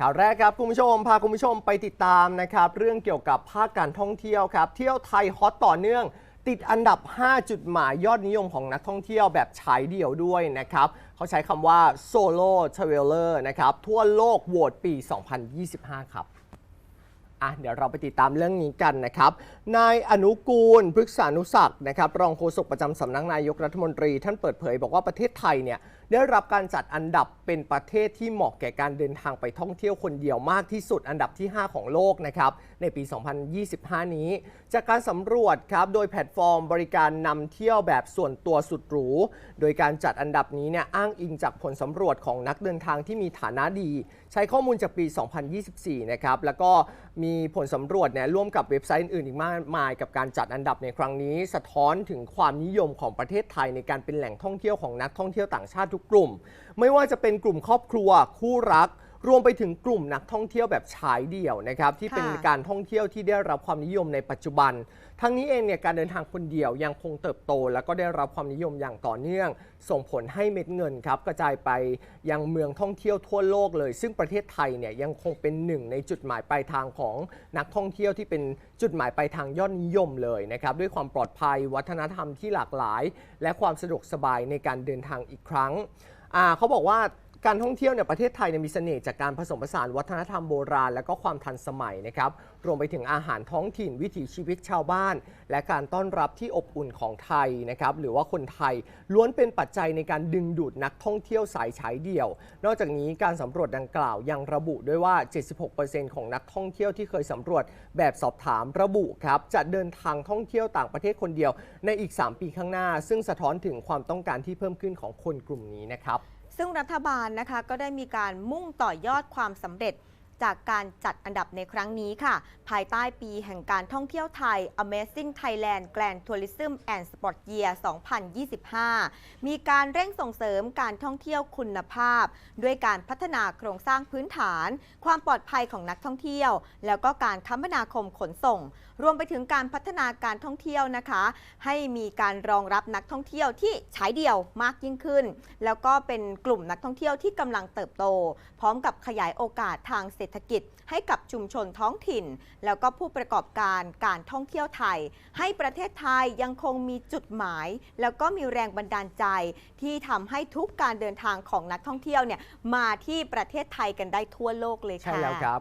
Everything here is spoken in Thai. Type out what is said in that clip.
ข่าวแรกครับคุณผู้ชมพาคุณผู้ชมไปติดตามนะครับเรื่องเกี่ยวกับภาคการท่องเที่ยวครับเที่ยวไทยฮอตต่อเนื่อง ติดอันดับ 5 จุดหมายยอดนิยมของนักท่องเที่ยวแบบฉายเดี่ยวด้วยนะครับเขาใช้คำว่า Solo Traveler นะครับทั่วโลกโหวตปี 2025 ครับอะเดี๋ยวเราไปติดตามเรื่องนี้กันนะครับ นายอนุกูลพฤกษานุศักดิ์นะครับรองโฆษกประจำสำนักนายกรัฐมนตรี ท่านเปิดเผยบอกว่าประเทศไทยเนี่ย ได้รับการจัดอันดับเป็นประเทศที่เหมาะแก่การเดินทางไปท่องเที่ยวคนเดียวมากที่สุดอันดับที่ 5 ของโลกนะครับในปี 2025 นี้ จากการสำรวจครับโดยแพลตฟอร์มบริการนำเที่ยวแบบส่วนตัวสุดหรู โดยการจัดอันดับนี้เนี่ยอ้างอิงจากผลสำรวจของนักเดินทางที่มีฐานะดี ใช้ข้อมูลจากปี 2024 นะครับแล้วก็มีผลสำรวจเนี่ยร่วมกับเว็บไซต์อื่นอีกมากมาย กับการจัดอันดับในครั้งนี้ สะท้อนถึงความนิยมของประเทศไทยในการเป็นแหล่งท่องเที่ยวของนักท่องเที่ยวต่างชาติทุกกลุ่ม ไม่ว่าจะเป็นกลุ่มครอบครัว คู่รัก รวมไปถึงกลุ่มนักท่องเที่ยวแบบฉายเดี่ยวนะครับที่เป็นค่ะการท่องเที่ยวที่ได้รับความนิยมในปัจจุบัน ทั้งนี้เองเนี่ยการเดินทางคนเดียวยังคงเติบโต แล้วก็ได้รับความนิยมอย่างต่อเนื่อง ส่งผลให้เม็ดเงินครับกระจายไปยังเมืองท่องเที่ยวทั่วโลกเลย ซึ่งประเทศไทยเนี่ยยังคงเป็นหนึ่งในจุดหมายปลายทางของนักท่องเที่ยวที่เป็นจุดหมายปลายทางยอดนิยมเลยนะครับด้วยความปลอดภัยวัฒนธรรมที่หลากหลาย และความสะดวกสบายในการเดินทางอีกครั้งอ่าเขาบอกว่า การท่องเที่ยวเนี่ยประเทศไทยเนี่ยมีเสน่ห์จากการผสมผสานวัฒนธรรมโบราณ และก็ความทันสมัยนะครับ รวมไปถึงอาหารท้องถิ่นวิถีชีวิตชาวบ้าน และการต้อนรับที่อบอุ่นของไทยนะครับ หรือว่าคนไทยล้วนเป็นปัจจัยในการดึงดูดนักท่องเที่ยวสายฉายเดี่ยว นอกจากนี้การสำรวจดังกล่าวยังระบุด้วยว่า 76%ของนักท่องเที่ยวที่เคยสำรวจแบบสอบถามระบุครับจะเดินทางท่องเที่ยวต่างประเทศคนเดียว ในอีก 3 ปีข้างหน้า ซึ่งสะท้อนถึงความต้องการที่เพิ่มขึ้นของคนกลุ่มนี้นะครับ ซึ่งรัฐบาลนะคะก็ได้มีการมุ่งต่อยอดความสำเร็จ จากการจัดอันดับในครั้งนี้ค่ะ ภายใต้ปีแห่งการท่องเที่ยวไทย Amazing Thailand Grand Tourism and Sport Year 2025 มีการเร่งส่งเสริมการท่องเที่ยวคุณภาพ ด้วยการพัฒนาโครงสร้างพื้นฐาน ความปลอดภัยของนักท่องเที่ยว แล้วก็การคมนาคมขนส่ง รวมไปถึงการพัฒนาการท่องเที่ยวนะคะ ให้มีการรองรับนักท่องเที่ยวที่ใช้เดี่ยวมากยิ่งขึ้น แล้วก็เป็นกลุ่มนักท่องเที่ยวที่กำลังเติบโต พร้อมกับขยายโอกาสทางเศรศรษฐกิจให้กับชุมชนท้องถิ่น แล้วก็ผู้ประกอบการการท่องเที่ยวไทย ให้ประเทศไทยยังคงมีจุดหมาย แล้วก็มีแรงบันดาลใจ ที่ทำให้ทุกการเดินทางของนักท่องเที่ยวเนี่ยมาที่ประเทศไทยกันได้ทั่วโลกเลยค่ะ ใช่แล้วครับ